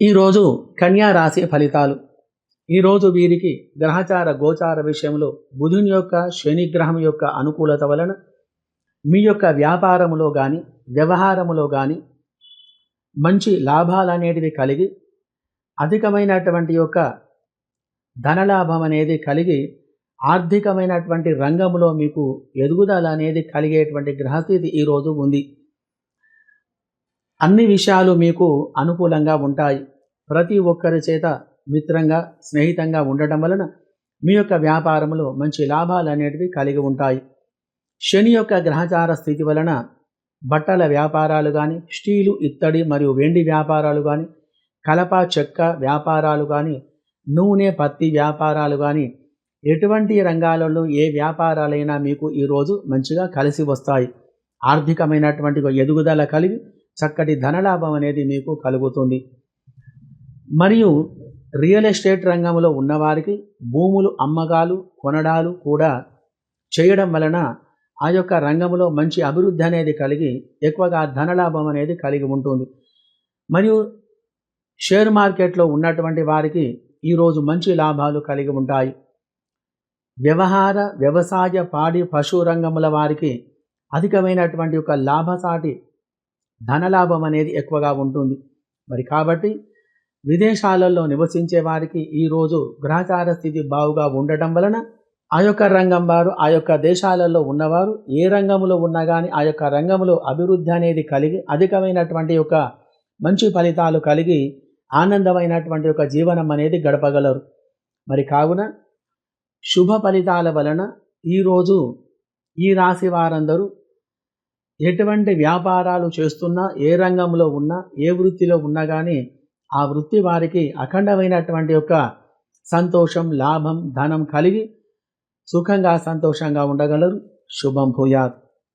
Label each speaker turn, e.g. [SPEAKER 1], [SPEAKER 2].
[SPEAKER 1] ఈరోజు కన్యా రాశి ఫలితాలు. ఈరోజు వీరికి గ్రహచార గోచార విషయంలో బుధుని యొక్క శనిగ్రహం యొక్క అనుకూలత వలన మీ యొక్క వ్యాపారములో కానీ వ్యవహారములో కానీ మంచి లాభాలు అనేటివి కలిగి అధికమైనటువంటి యొక్క ధనలాభం అనేది కలిగి ఆర్థికమైనటువంటి రంగంలో మీకు ఎదుగుదల అనేది కలిగేటువంటి గ్రహస్థితి ఈరోజు ఉంది. అన్ని విషయాలు మీకు అనుకూలంగా ఉంటాయి. ప్రతి ఒక్కరి చేత మిత్రంగా స్నేహితంగా ఉండటం వలన మీ యొక్క వ్యాపారంలో మంచి లాభాలు అనేటివి కలిగి ఉంటాయి. శని యొక్క గ్రహచార స్థితి వలన బట్టల వ్యాపారాలు కానీ స్టీలు ఇత్తడి మరియు వెండి వ్యాపారాలు కానీ కలప చెక్క వ్యాపారాలు కానీ నూనె పత్తి వ్యాపారాలు కానీ ఎటువంటి రంగాలలో ఏ వ్యాపారాలైనా మీకు ఈరోజు మంచిగా కలిసి వస్తాయి. ఆర్థికమైనటువంటి ఎదుగుదల కలిగి చక్కటి ధనలాభం అనేది మీకు కలుగుతుంది. మరియు రియల్ ఎస్టేట్ రంగంలో ఉన్నవారికి భూములు అమ్మకాలు కొనడాలు కూడా చేయడం వలన ఆ యొక్క రంగంలో మంచి అభివృద్ధి అనేది కలిగి ఎక్కువగా ధనలాభం అనేది కలిగి ఉంటుంది. మరియు షేర్ మార్కెట్లో ఉన్నటువంటి వారికి ఈరోజు మంచి లాభాలు కలిగి ఉంటాయి. వ్యవహార వ్యవసాయ పాడి పశు రంగముల వారికి అధికమైనటువంటి ఒక లాభసాటి ధనలాభం అనేది ఎక్కువగా ఉంటుంది. మరి కాబట్టి విదేశాలలో నివసించే వారికి ఈరోజు గ్రహచార స్థితి బావుగా ఉండటం వలన ఆ యొక్క రంగం వారు ఆ యొక్క దేశాలలో ఉన్నవారు ఏ రంగంలో ఉన్నా కానీ ఆ యొక్క రంగంలో అభివృద్ధి అనేది కలిగి అధికమైనటువంటి యొక్క మంచి ఫలితాలు కలిగి ఆనందమైనటువంటి యొక్క జీవనం అనేది గడపగలరు. మరి కావున శుభ ఫలితాల వలన ఈరోజు ఈ రాశి వారందరూ ఎటువంటి వ్యాపారాలు చేస్తున్నా ఏ రంగంలో ఉన్నా ఏ వృత్తిలో ఉన్నా కానీ ఆ వృత్తి వారికి అఖండమైనటువంటి యొక్క సంతోషం లాభం ధనం కలిగి సుఖంగా సంతోషంగా ఉండగలరు. శుభం భూయాత్.